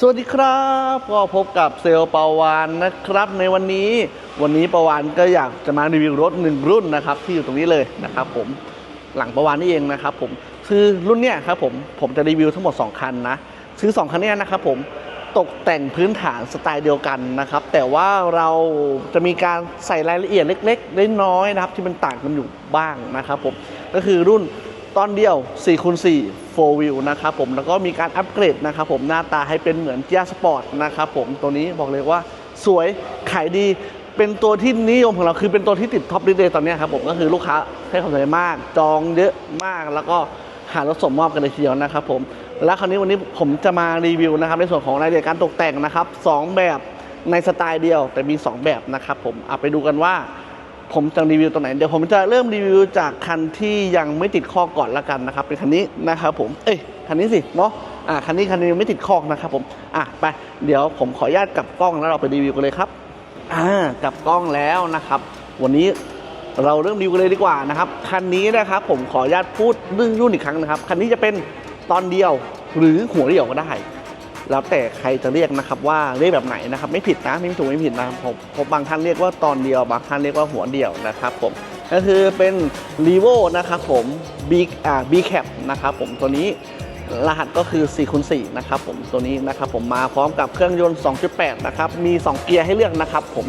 สวัสดีครับ ก็พบกับเซลล์ปาวานนะครับ ในวันนี้วันนี้ปาวานก็อยากจะมารีวิวรถหนึ่งรุ่นนะครับที่อยู่ตรงนี้เลยนะครับผมหลังปาวานนี่เองนะครับผมคือรุ่นเนี้ยครับผมผมจะรีวิวทั้งหมด 2 คันนะซื้อ 2 คันเนี้ยนะครับผมตกแต่งพื้นฐานสไตล์เดียวกันนะครับ แต่ว่าเราจะมีการใส่รายละเอียดเล็กๆน้อยๆนะครับ ที่มันต่างกันอยู่บ้างนะครับผมก็คือรุ่น ตอนเดียว4คูณ4 4 wheel นะครับผมแล้วก็มีการอัปเกรดนะครับผมหน้าตาให้เป็นเหมือน g ีย Sport นะครับผมตัวนี้บอกเลยว่าสวยขายดีเป็นตัวที่นิยมของเราคือเป็นตัวที่ติดท็อปดิเดย์ตอนนี้ครับผมก็คือลูกค้าให้ความสนใจมาก จองเยอะมากแล้วก็หารถส่งมอบกันเลยทีเดียวนะครับผมแล้วคราวนี้วันนี้ผมจะมารีวิวนะครับในส่วนของรายละเอียดการตกแต่งนะครับสองแบบในสไตล์เดียวแต่มี 2 แบบนะครับผมเอาไปดูกันว่า ผมจะรีวิวตัวไหน เดี๋ยวผมจะเริ่มรีวิวจากคันที่ยังไม่ติดข้อก่อนละกันนะครับ เป็นคันนี้นะครับผม เอ้ย คันนี้สิเนาะ อ่าคันนี้คันนี้ยังไม่ติดข้อนะครับผม อะไป เดี๋ยวผมขออนุญาตกลับกล้องแล้วเราไปรีวิวกันเลยครับ อ่ากลับกล้องแล้วนะครับ วันนี้เราเริ่มรีวิวกันเลยดีกว่านะครับ คันนี้นะครับผมขออนุญาตพูดเรื่องรุ่นอีกครั้งนะครับ คันนี้จะเป็นตอนเดียวหรือหัวเดียวก็ได้ แล้วแต่ใครจะเรียกนะครับว่าเรียกแบบไหนนะครับ ไม่ผิดนะไม่ถูกไม่ผิดนะผมผมบางท่านเรียกว่าตอนเดียวบางท่านเรียกว่าหัวเดียวนะครับผมก็คือเป็น r e v o นะครับผม B อ่า B cap นะครับผมตัวนี้รหัสก็คือ4คูณ4นะครับผมตัวนี้นะครับผมมาพร้อมกับเครื่องยนต์ 2.8 นะครับ มี 2 เกียร์ให้เลือกนะครับผม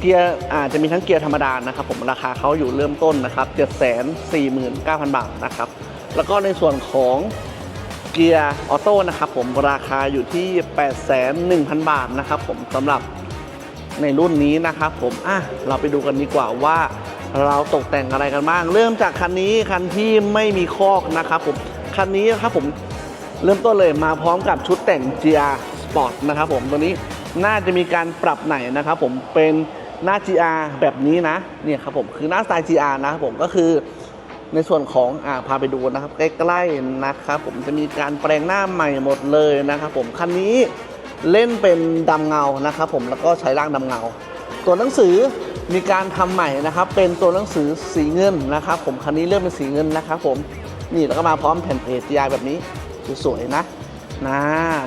เกียร์อาจจะมีทั้งเกียร์ธรรมดานะครับผมราคาเขาอยู่เริ่มต้นนะครับ749,000 บาทนะครับ แล้วก็ในส่วนของ เกียร์ออโต้นะครับผมราคาอยู่ที่8,100,000 บาทนะครับผมสำหรับในรุ่นนี้นะครับผมอะเราไปดูกันดีกว่าว่าเราตกแต่งอะไรกันบ้าง เริ่มจากคันนี้คันที่ไม่มีคอกนะครับผมคันนี้นะครับผมเริ่มต้นเลยมาพร้อมกับชุดแต่ง GR Sport นะครับผมตัวนี้น่าจะมีการปรับไหนนะครับผมเป็นหน้า GR แบบนี้นะเนี่ยครับผมคือหน้าสไตล์ GR นะครับผมก็คือ ในส่วนของอ่าพาไปดูนะครับใกล้ๆนะครับผมจะมีการแปลงหน้าใหม่หมดเลยนะครับผมคันนี้เล่นเป็นดำเงานะครับผมแล้วก็ใช้ร่างดำเงา ตัวหนังสือมีการทำใหม่นะครับ เป็นตัวหนังสือสีเงินนะครับ ผมคันนี้เลือกเป็นสีเงินนะครับผมนี่แล้วก็มาพร้อมแผ่นเพจ GI แบบนี้สวยๆนะนะ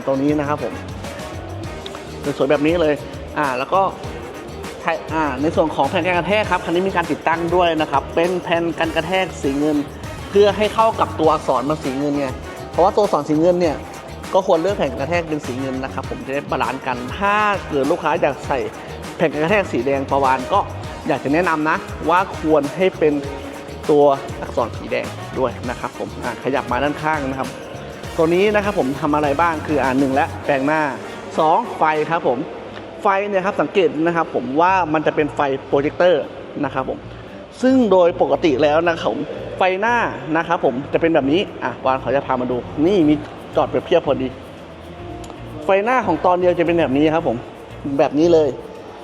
ตรงนี้นะครับผมสวยๆแบบนี้เลยอ่าแล้วก็ ใช่อ่าในส่วนของแผ่นกันกระแทกครับคันนี้มีการติดตั้งด้วยนะครับ เป็นแผ่นกันกระแทกสีเงิน เพื่อให้เข้ากับตัวอักษรมันสีเงินไงเพราะว่าตัวอักษรสีเงินเนี่ยก็ควรเลือกแผ่นกันกระแทกเป็นสีเงินนะครับ ผมจะได้บาลานซ์กัน ถ้าเกิดลูกค้าอยากใส่แผ่นกันกระแทกสีแดงประวานก็อยากจะแนะนำนะ ว่าควรให้เป็นตัวอักษรสีแดงด้วยนะครับ ผมขยับมาด้านข้างนะครับ ตัวนี้นะครับผมทำอะไรบ้างคืออ่านหนึ่งและแปลงหน้า 2 ไฟครับผม ไฟเนี่ยครับสังเกตนะครับผมว่ามันจะเป็นไฟโปรเจคเตอร์นะครับผมซึ่งโดยปกติแล้วนะครับผมไฟหน้านะครับผมจะเป็นแบบนี้อะวานเขาจะพามาดู นี่มีจอดเปรียบเทียบพอดี ไฟหน้าของตอนเดียวจะเป็นแบบนี้ครับผมแบบนี้เลย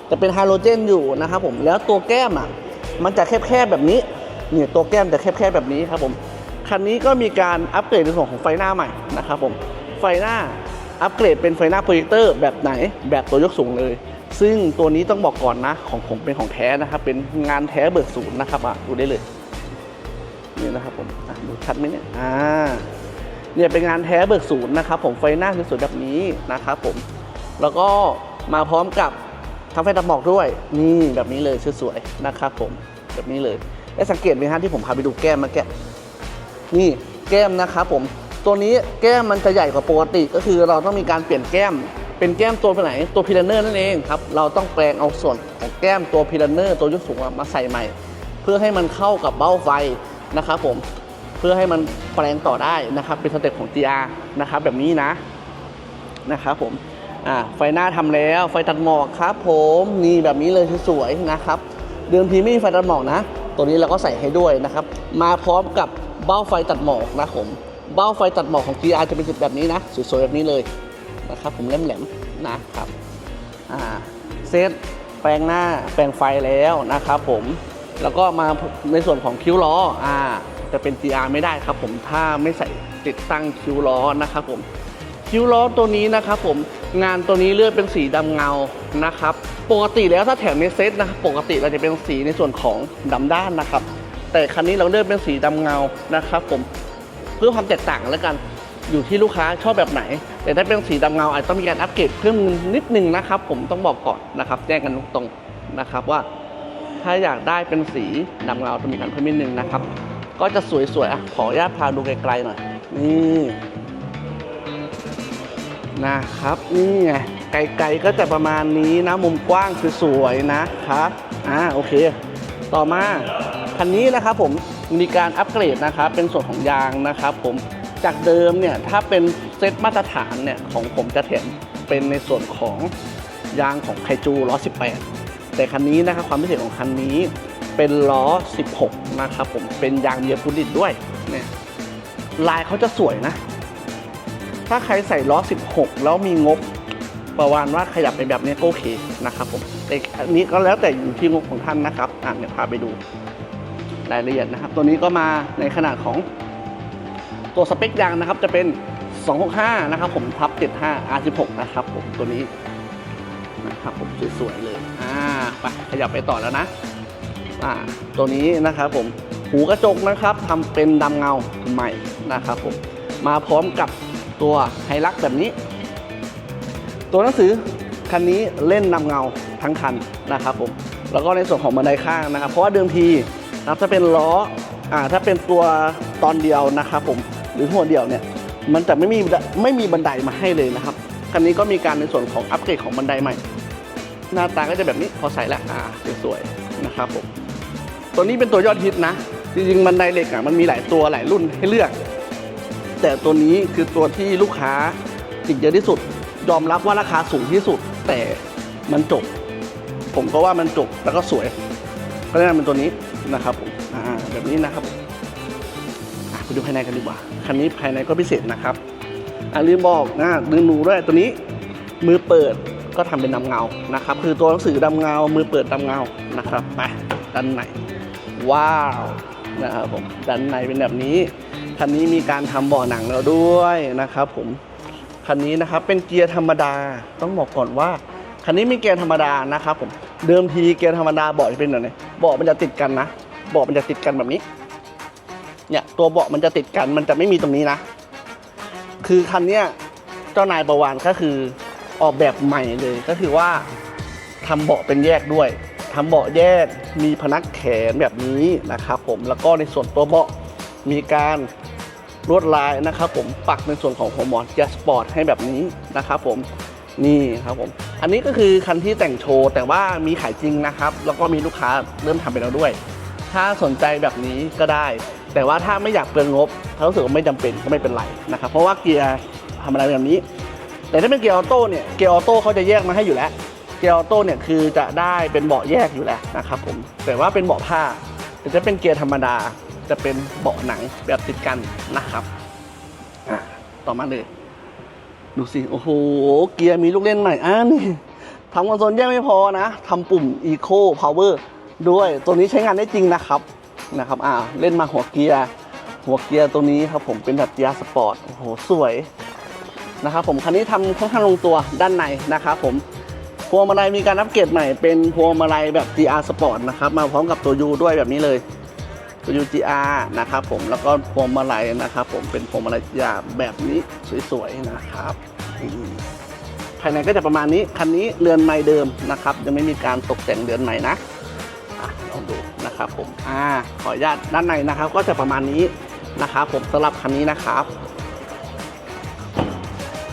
จะเป็นไฮโดรเจนอยู่นะครับผมแล้วตัวแก้มอะมันจะแคบๆแบบนี้เนี่ยตัวแก้มจะแคบๆแบบนี้ครับผมคันนี้ก็มีการอัปเกรดในส่วนของไฟหน้าใหม่นะครับผมไฟหน้า อัปเกรดเป็นไฟหน้าโปรเจคเตอร์แบบไหนแบบตัวยกสูงเลย ซึ่งตัวนี้ต้องบอกก่อนนะของผมเป็นของแท้นะครับ เป็นงานแท้เบิกศูนย์นะครับอะดูได้เลยนี่นะครับผมดูชัดไหมเนี่ยอ่าเนี่ยเป็นงานแท้เบิกศูนย์นะครับผมไฟหน้าสวยๆแบบนี้นะครับผมแล้วก็มาพร้อมกับทำไฟตัดหมอกด้วย นี่แบบนี้เลยสวยๆนะครับผมแบบนี้เลยได้สังเกตไหมฮะที่ผมพาไปดูแก้มมาแกะนี่แก้มนะครับผม ตัวนี้แก้มมันจะใหญ่กว่าปกติ ก็คือเราต้องมีการเปลี่ยนแก้ม เป็นแก้มตัวไหนตัวพิลเนอร์นั่นเองครับเราต้องแปลงเอาส่วนของแก้มตัวพิลเนอร์ตัวยกสูงมาใส่ใหม่ เพื่อให้มันเข้ากับเบ้าไฟนะครับผมเพื่อให้มันแปลงต่อได้นะครับ เป็นสเต็ปของ GR นะครับแบบนี้นะนะครับผมอ่าไฟหน้าทำแล้ว ไฟตัดหมอกครับ ผมนี่แบบนี้เลยสวยๆนะครับ เดิมทีไม่มีไฟตัดหมอกนะ ตัวนี้เราก็ใส่ให้ด้วยนะครับ มาพร้อมกับเบ้าไฟตัดหมอกนะผม เบ้าไฟตัดหมอกของ GR จะเป็นจุดแบบนี้นะ สวยๆแบบนี้เลยนะครับผมแหลมๆนะครับอ่าเซตแปลงหน้าแปลงไฟแล้วนะครับผมแล้วก็มาในส่วนของคิ้วล้ออ่าจะเป็น GR ไม่ได้ครับผมถ้าไม่ใส่ติดตั้งคิ้วล้อนะครับผมคิ้วล้อตัวนี้นะครับผมงานตัวนี้เลือกเป็นสีดำเงานะครับปกติแล้วถ้าแถมในเซ็ตนะปกติเราจะเป็นสีในส่วนของดำด้านนะครับ แต่คันนี้เราเลือกเป็นสีดำเงานะครับผม พื่อความแตกต่างแล้วกันอยู่ที่ลูกค้าชอบแบบไหน แต่ถ้าเป็นสีดำเงาอาจจะต้องมีการอัปเกรดเพิ่มเงินนิดนึงนะครับ ผมต้องบอกก่อนนะครับ แจ้งกันตรงๆนะครับว่า ถ้าอยากได้เป็นสีดำเงาต้องมีการเพิ่มนิดนึงนะครับ ก็จะสวยๆอะขออนุญาตพาดูไกลๆหน่อยนี่นะครับนี่ไงไกลๆก็จะประมาณนี้นะมุมกว้างคือสวยนะครับอ่าโอเค ต่อมา คันนี้นะครับผมมีการอัปเกรดนะครับเป็นส่วนของยางนะครับผมจากเดิมเนี่ยถ้าเป็นเซตมาตรฐานเนี่ยของผมจะแถมเป็นในส่วนของยางของไคจูล้อ 18 แต่คันนี้นะครับความพิเศษของคันนี้เป็นล้อ 16 นะครับผมเป็นยางเบียร์ฟูลิตด้วยเนี่ยลายเขาจะสวยนะ ถ้าใครใส่ล้อ 16 แล้วมีงบประมาณว่าขยับไปแบบนี้ก็โอเคนะครับผมแต่อันนี้ก็แล้วแต่อยู่ที่งบของท่านนะครับอะเดี๋ยวพาไปดู รายละเอียดนะครับ ตัวนี้ก็มาในขนาดของตัวสเปคยางนะครับ จะเป็น 265 นะครับ ผมทับ 75 R16 นะครับ ผมตัวนี้นะครับผมสวยๆเลยอ่าไปขยับไปต่อแล้วนะอ่าตัวนี้นะครับผมหูกระจกนะครับทำเป็นดำเงาใหม่นะครับผมมาพร้อมกับตัวไฮลักแบบนี้ ตัวหนังสือคันนี้เล่นนำเงาทั้งคันนะครับผมแล้วก็ในส่วนของบันไดข้างนะครับ เพราะว่าเดิมที นะครับถ้าเป็นล้ออ่าถ้าเป็นตัวตอนเดียวนะครับผมหรือหัวเดียวเนี่ยมันจะไม่มีไม่มีบันไดมาให้เลยนะครับคันนี้ก็มีการในส่วนของอัปเกรดของบันไดใหม่ หน้าตาก็จะแบบนี้พอใส่แล้วอ่าสวยๆนะครับผมตัวนี้เป็นตัวยอดฮิตนะจริงๆบันไดเหล็กอะมันมีหลายตัวหลายรุ่นให้เลือก แต่ตัวนี้คือตัวที่ลูกค้าติดเยอะที่สุด ยอมรับว่าราคาสูงที่สุด แต่มันจบ ผมก็ว่ามันจบแล้วก็สวย ก็แนะนำเป็นตัวนี้ นะครับผมแบบนี้นะครับไปดูภายในกันดีกว่า คันนี้ภายในก็พิเศษนะครับอ่าลืมบอกนะลืมหนูด้วยตัวนี้มือเปิดก็ทำเป็นดำเงานะครับ คือตัวหนังสือดำเงา มือเปิดดำเงานะครับไปด้านในว้าวนะครับผมด้านในเป็นแบบนี้คันนี้มีการทำเบาะหนังแล้วด้วยนะครับ ผมคันนี้นะครับเป็นเกียร์ธรรมดาต้องบอกก่อนว่าคันนี้มีเกียร์ธรรมดานะครับผมเดิมทีเกียร์ธรรมดาเบาะจะเป็นแบบนี้ เบาะมันจะติดกันนะเบาะมันจะติดกันแบบนี้ เนี่ยตัวเบาะมันจะติดกันมันจะไม่มีตรงนี้นะ คือคันเนี้ยเจ้านายประวานก็คือออกแบบใหม่เลยก็คือว่าทำเบาะเป็นแยกด้วยทำเบาะแยกมีพนักแขนแบบนี้นะครับผมแล้วก็ในส่วนตัวเบาะมีการลวดลายนะครับผมปักในส่วนของหัวหมอนแจสปอร์ตให้แบบนี้นะครับผมนี่ครับผม อันนี้ก็คือคันที่แต่งโชว์ แต่ว่ามีขายจริงนะครับ แล้วก็มีลูกค้าเริ่มทำไปแล้วด้วย ถ้าสนใจแบบนี้ก็ได้ แต่ว่าถ้าไม่อยากเปลืองงบถ้ารู้สึกว่าไม่จำเป็นก็ไม่เป็นไรนะครับ เพราะว่าเกียร์ทำอะไรแบบนี้ แต่ถ้าเป็นเกียร์ออโต้เนี่ย เกียร์ออโต้เขาจะแยกมาให้อยู่แล้ว เกียร์ออโต้เนี่ยคือจะได้เป็นเบาะแยกอยู่แล้วนะครับผม แต่ว่าเป็นเบาะผ้า แต่จะเป็นเกียร์ธรรมดา จะเป็นเบาะหนังแบบติดกันนะครับ อะ ต่อมาเลย ดูสิ โอ้โห เกียร์มีลูกเล่นใหม่อ่านี่ทำคอนโซลแยกไม่พอนะทำปุ่ม Eco Power ด้วยตัวนี้ใช้งานได้จริงนะครับนะครับอ่าเล่นมาหัวเกียร์หัวเกียร์ตัวนี้ครับผมเป็นแบบเกียร์สปอร์ตโอ้โหสวยนะครับผมคันนี้ทำค่อนข้างลงตัวด้านในนะครับผมพวงมาลัยมีการอัปเกรดใหม่เป็นพวงมาลัยแบบ GR Sport นะครับมาพร้อมกับตัว U ด้วยแบบนี้เลย UGR นะครับผมแล้วก็พวงมาลัยนะครับผมเป็นพวงมาลัย GR แบบนี้สวยๆนะครับภายในก็จะประมาณนี้คันนี้เรือนไม้เดิมนะครับยังไม่มีการตกแต่งเรือนใหม่นะลองดูนะครับผมอ่าขออนุญาตด้านในนะครับ ก็จะประมาณนี้นะครับผมสำหรับคันนี้นะครับ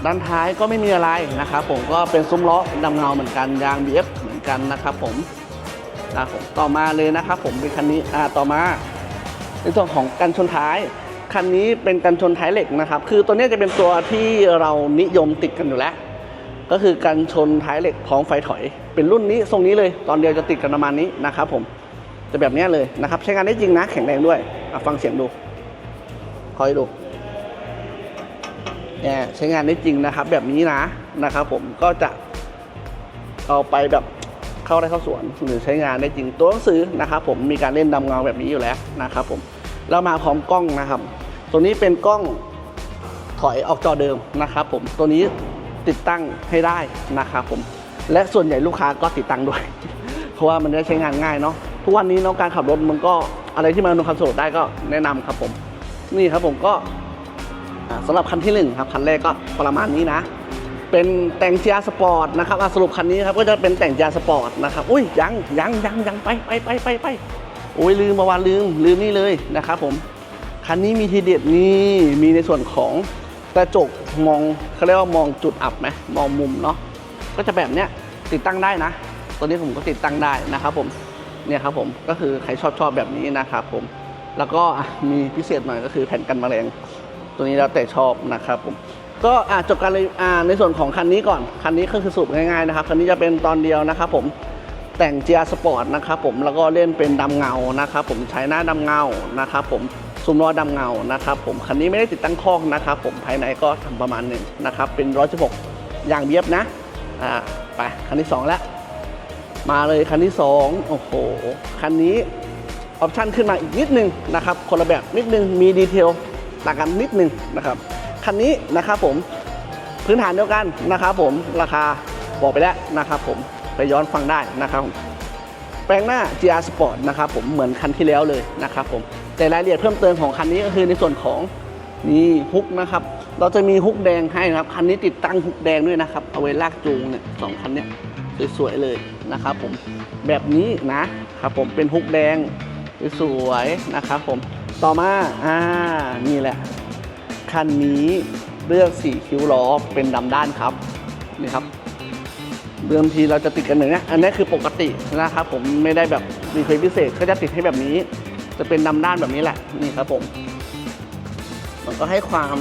ด้านท้ายก็ไม่มีอะไรนะครับผมก็เป็นซุ้มล้อดำเงาเหมือนกันยาง BF เหมือนกันนะครับผมนะผมต่อมาเลยนะครับผมเป็นคันนี้อ่าต่อมา ในส่วนของกันชนท้าย คันนี้เป็นกันชนท้ายเหล็กนะครับ คือตัวนี้จะเป็นตัวที่เรานิยมติดกันอยู่แล้ว ก็คือกันชนท้ายเหล็กพร้อมไฟถอย เป็นรุ่นนี้ทรงนี้เลย ตอนเดียวจะติดกันประมาณนี้นะครับผม จะแบบนี้เลยนะครับ ใช้งานได้จริงนะ แข็งแรงด้วย ฟังเสียงดู คอยดูเนี่ยใช้งานได้จริงนะครับ แบบนี้นะนะครับผม ก็จะเอาไปแบบ เข้าได้เข้าสวนหรือใช้งานได้จริงตัวหนังสือนะครับผมมีการเล่นดำเงาแบบนี้อยู่แล้วนะครับผมเรามาพร้อมกล้องนะครับ ตัวนี้เป็นกล้องถอยออกจอเดิมนะครับผมตัวนี้ติดตั้งให้ได้นะครับผมและส่วนใหญ่ลูกค้าก็ติดตั้งด้วย เพราะว่ามันได้ใช้งานง่ายเนาะทุกวันนี้เนาะการขับรถมันก็อะไรที่มันอำนวยความสะดวกได้ก็แนะนำครับผม นี่ครับผมก็อ่าสำหรับคันที่หนึ่งครับคันแรกก็ประมาณนี้นะ เป็นแต่งเจียสปอร์ตนะครับสรุปคันนี้ครับก็จะเป็นแต่งเจียสปอร์ตนะครับอุ้ยยังยังยังยังไปไปไปไปไปโอ้ยลืมเมื่อวานลืมลืมนี่เลยนะครับผมคันนี้มีทีเด็ดนี่มีในส่วนของกระจกมองเขาเรียกว่ามองจุดอับไหมมองมุมเนาะก็จะแบบเนี้ยติดตั้งได้นะตัวนี้ผมก็ติดตั้งได้นะครับผมเนี่ยครับผมก็คือใครชอบชอบแบบนี้นะครับผมแล้วก็มีพิเศษหน่อยก็คือแผ่นกันแมลงตัวนี้แล้วแต่ชอบนะครับผม ก็อ่จบการอ่าในส่วนของคันนี้ก่อน คันนี้ก็คือสรุปง่ายๆนะครับ คันนี้จะเป็นตอนเดียวนะครับผมแต่ง GR Sport นะครับผมแล้วก็เล่นเป็นดำเงานะครับผมใช้หน้าดำเงานะครับผมซุ้มล้อดำเงานะครับผมคันนี้ไม่ได้ติดตั้งคอกนะครับผมภายในก็ทำประมาณหนึ่งนะครับเป็น 116 อย่างเบียบนะอ่าไปคันที่สองแล้ว มาเลยคันที่ 2 โอ้โห คันนี้ออปชั่นขึ้นมาอีกนิดนึงนะครับคนละแบบนิดนึงมีดีเทลต่างกันนิดนึงนะครับ คันนี้นะครับผมพื้นฐานเดียวกันนะครับผมราคาบอกไปแล้วนะครับผมไปย้อนฟังได้นะครับผมแปลงหน้า GR Sport นะครับผมเหมือนคันที่แล้วเลยนะครับผมแต่รายละเอียดเพิ่มเติมของคันนี้ก็คือในส่วนของนี่ฮุกนะครับ เราจะมีฮุกแดงให้นะครับ คันนี้ติดตั้งฮุกแดงด้วยนะครับ เอาไว้ลากจูงเนี่ยสองคันเนี้ยสวยๆเลยนะครับผมแบบนี้นะครับผมเป็นฮุกแดงสวยๆนะครับผมต่อมาอ่านี่แหละ คันนี้เลือกสีคิ้วล้อเป็นดำด้านครับนี่ครับเดิมทีเราจะติดกันอย่งนี้ยอันนี้คือปกตินะครับผมไม่ได้แบบรีเควสพิเศษก็จะติดให้แบบนี้ จะเป็นดำด้านแบบนี้แหละนี่ครับผมมันก็ให้ความ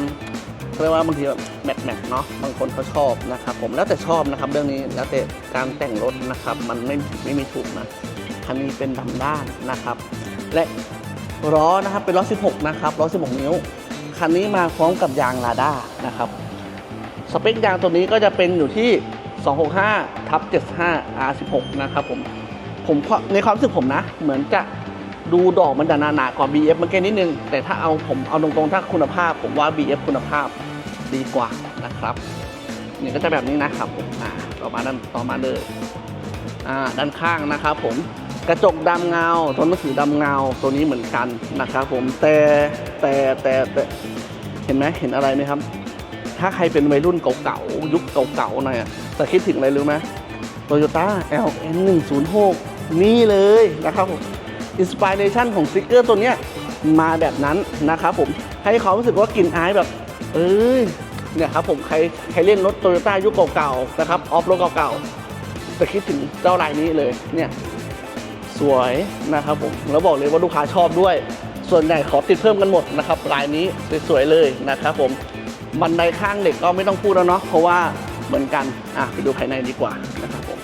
เรียกว่าบางทีแบบแมทแมทเนาะบางคนเขาชอบนะครับผมแล้วแต่ชอบนะครับเรื่องนี้แล้วแต่การแต่งรถนะครับ มันไม่ไม่มีถูกนะคันนี้เป็นดำด้านนะครับ และล้อนะครับเป็นล้อ 16 นะครับล้อ 16 นิ้ว คันนี้มาพร้อมกับยางลาด้านะครับสเปคยางตัวนี้ก็จะเป็นอยู่ที่ 265ทับ75 R16 นะครับผมผมในความรู้สึกผมนะ เหมือนจะดูดอกมันจะหนาๆกว่า BF มันแค่นิดนึง แต่ถ้าเอาผมเอาตรงๆ ถ้าคุณภาพ ผมว่า BF คุณภาพดีกว่านะครับนี่ก็จะแบบนี้นะครับผมอ่าต่อมาด้านต่อมาเลยอ่าด้านข้างนะครับผม กระจกดำเงาตัวหนังสือดำเงาตัวนี้เหมือนกันนะครับผมแต่แต่แต่แต่เห็นไหมเห็นอะไรไหมครับ ถ้าใครเป็นวัยรุ่นเก่าๆยุคเก่าๆหน่อยอะคิดถึงอะไรรู้ไหมโตโยต้า LN 1 0 6นี่เลยนะครับผมอินสปิเรชันของสติกเกอร์ตัวเนี้ยมาแบบนั้นนะครับผมให้เขารู้สึกว่ากลิ่นอายแบบ เอ้ยเนี่ยครับผมใครใครเล่นรถโตโยต้ายุคเก่าๆนะครับออฟโรถเก่าๆจะคิดถึงเจ้ารายนี้เลยเนี่ย สวยนะครับผมแล้วบอกเลยว่าลูกค้าชอบด้วย ส่วนใหญ่ขอติดเพิ่มกันหมดนะครับรายนี้สวยๆเลยนะครับผมบันไดข้างเหล็กก็ไม่ต้องพูดแล้วเนาะเพราะว่าเหมือนกันอะไปดูภายในดีกว่านะครับผม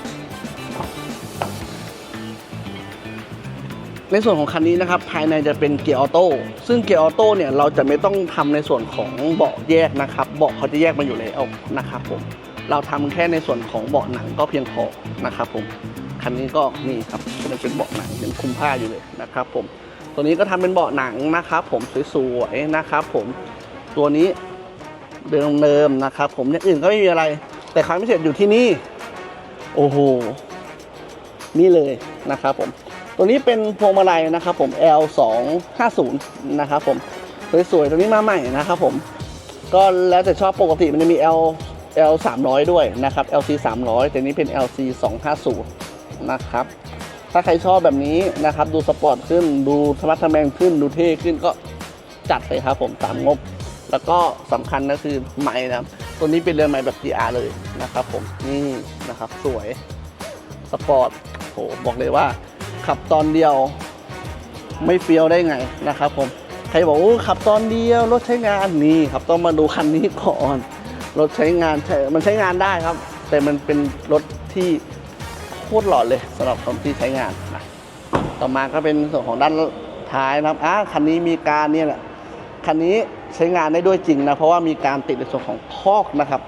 ในส่วนของคันนี้นะครับภายในจะเป็นเกียร์ออโต้ซึ่งเกียร์ออโต้เนี่ยเราจะไม่ต้องทำในส่วนของเบาะแยกนะครับเบาะเขาจะแยกมาอยู่แล้วนะครับผมเราทำแค่ในส่วนของเบาะหนังก็เพียงพอนะครับผม คันนี้ก็นี่ครับมันเป็นเบาะหนังยังคุมค่าอยู่เลยนะครับ ผม ตัวนี้ก็ทำเป็นเบาะหนังนะครับผมสวยๆนะครับผมตัวนี้เดิมๆนะครับ ผมอย่างอื่นก็ไม่มีอะไร แต่ความพิเศษอยู่ที่นี่ โอ้โหนี่เลยนะครับผมตัวนี้เป็นพวงมาลัยนะครับผม L 2 5 0 นะครับผมสวยๆตัวนี้มาใหม่นะครับผมก็แล้วแต่ชอบปกติมันจะมี L L 300 ด้วยนะครับ LC 300แต่นี้เป็น LC 250 นะครับ ถ้าใครชอบแบบนี้นะครับ ดูสปอร์ตขึ้นดูธรรมะทะแมงขึ้นดูเท่ขึ้นก็จัดเลยครับผมตามงบ แล้วก็สำคัญก็คือไม้นะครับ ตัวนี้เป็นเรือนไม้แบบ GR เลยนะครับผมนี่นะครับสวยสปอร์ตโหบอกเลยว่า ขับตอนเดียวไม่เฟี้ยวได้ไงนะครับผมใครบอกว่าขับตอนเดียวรถใช้งานนี่ครับต้องมาดูคันนี้ก่อนรถใช้งานใช้มันใช้งานได้ครับ แต่มันเป็นรถที่ ตรหล่อเลยสำหรับคนที่ใช้งานนะต่อมาก็เป็นส่วนของด้านท้ายนะครับอะคันนี้มีการเนี่ยแหละคันนี้ใช้งานได้ด้วยจริงนะ เพราะว่ามีการติดในส่วนของคอกนะครับ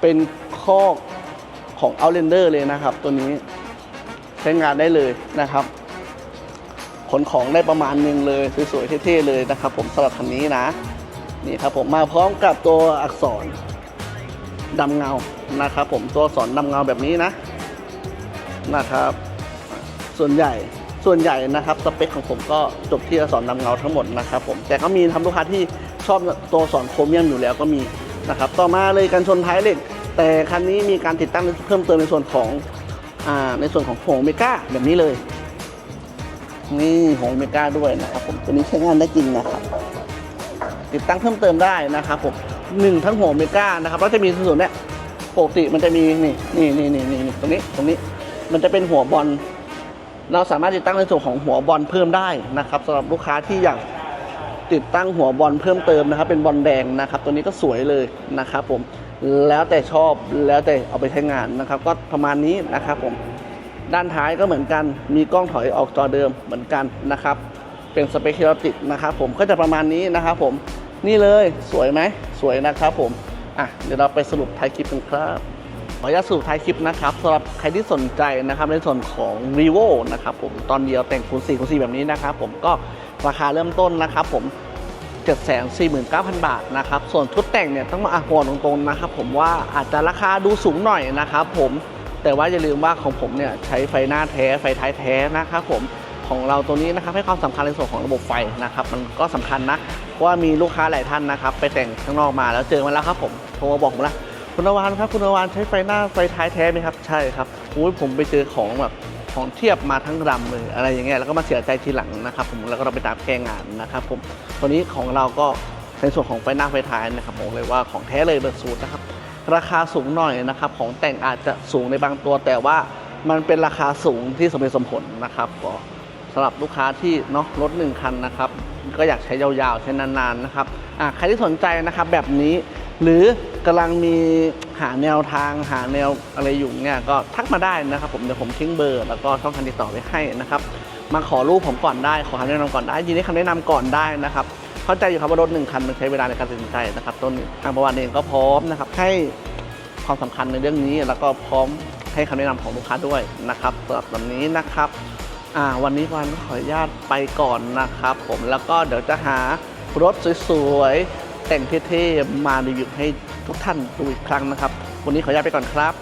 เป็นคอกของ Outlander เลยนะครับ ตัวนี้ใช้งานได้เลยนะครับขนของได้ประมาณหนึ่งเลยสวยๆเท่ๆเลยนะครับ ผมสำหรับคันนี้นะนี่ครับผมมาพร้อมกับตัวอักษรดำเงานะครับ ผมตัวอักษรดำเงาแบบนี้นะ นะครับ ส่วนใหญ่ส่วนใหญ่นะครับสเปคของผมก็จบที่อักษรดำเงาทั้งหมดนะครับผมแต่ก็มีทำลูกค้าที่ชอบตัวสอนโครเมียมอยู่แล้วก็มีนะครับต่อมาเลยกันชนท้ายเหล็ก แต่คันนี้มีการติดตั้งเพิ่มเติมในส่วนของอในส่วนของโหงเมกาแบบนี้เลยนี่โหงเมกาด้วยนะครับผมตัวนี้ใช้งานได้จริงนะครับ ติดตั้งเพิ่มเติมได้นะครับผมหนึ่งทั้งหัวเมกานะครับแล้วจะมีส่วนเนี้ยปกติมันจะมีนี่นี่นี่นี่นี่ตรงนี้ตรงนี้ มันจะเป็นหัวบอล เราสามารถติดตั้งในส่วนของหัวบอลเพิ่มได้นะครับสำหรับลูกค้าที่อยากติดตั้งหัวบอลเพิ่มเติมนะครับ เป็นบอลแดงนะครับ ตัวนี้ก็สวยเลยนะครับผมแล้วแต่ชอบแล้วแต่เอาไปใช้งานนะครับ ก็ประมาณนี้นะครับผมด้านท้ายก็เหมือนกันมีกล้องถอยออกจอเดิมเหมือนกันนะครับ เป็นสเปคที่เราติดนะครับผมก็จะประมาณนี้นะครับผมนี่เลยสวยไหมสวยนะครับผมอะเดี๋ยวเราไปสรุปท้ายคลิปกันครับ ขออนุญาตสรุปท้ายคลิปนะครับสำหรับใครที่สนใจนะครับในส่วนของ r e v o นะครับผมตอนเดียวแต่งคูณ4คูณ4แบบนี้นะครับผมก็ราคาเริ่มต้นนะครับผม749,000 บาทนะครับ ส่วนชุดแต่งเนี่ยต้องมาอะบอกตรงๆนะครับผมว่าอาจจะราคาดูสูงหน่อยนะครับผมแต่ว่าอย่าลืมว่าของผมเนี่ยใช้ไฟหน้าแท้ไฟท้ายแท้นะครับผมของเราตัวนี้นะครับให้ความสำคัญในส่วนของระบบไฟนะครับมันก็สำคัญนะเพราะว่ามีลูกค้าหลายท่านนะครับไปแต่งข้างนอกมาแล้วเจอมาแล้วครับผมโทรมาบอกผมละ คุณนวานครับคุณนวานใช้ไฟหน้าไฟท้ายแท้ไหมครับ ใช่ครับอุ้ยผมไปเจอของแบบของเทียบมาทั้งลำเลยอะไรอย่างเงี้ยแล้วก็มาเสียใจทีหลังนะครับ ผมแล้วก็เราไปตามแก้งานนะครับผมตัวนี้ของเราก็ในส่วนของไฟหน้าไฟท้ายนะครับบอกเลยว่าของแท้เลยเบอร์สูตรนะครับ ราคาสูงหน่อยนะครับ ของแต่งอาจจะสูงในบางตัว แต่ว่ามันเป็นราคาสูงที่สมเหตุสมผลนะครับก็สำหรับลูกค้าที่เนาะรถหนึ่งคันนะครับ ก็อยากใช้ยาวๆใช้นานๆนะครับใครที่สนใจนะครับแบบนี้หรือ กำลังมีหาแนวทางหาแนวอะไรอยู่เนี่ยก็ทักมาได้นะครับ ผมเดี๋ยวผมทิ้งเบอร์ แล้วก็ช่องทางติดต่อไว้ให้นะครับ มาขอรูปผมก่อนได้ขอคำแนะนำก่อนได้ยินดีคำแนะนำก่อนได้นะครับเข้าใจอยู่ครับว่ารถหนึ่งคันมันใช้เวลาในการตัดสินใจนะครับต้นทางประวัติเองก็พร้อมนะครับให้ความสำคัญในเรื่องนี้ แล้วก็พร้อมให้คำแนะนำของลูกค้าด้วยนะครับสำหรับวันนี้นะครับอ่าวันนี้วันขออนุญาตไปก่อนนะครับ ผมแล้วก็เดี๋ยวจะหารถสวยๆแต่งเท่ๆมารีวิวให้ ทุกท่านดูอีกครั้งนะครับ วันนี้ขออนุญาตไปก่อนครับ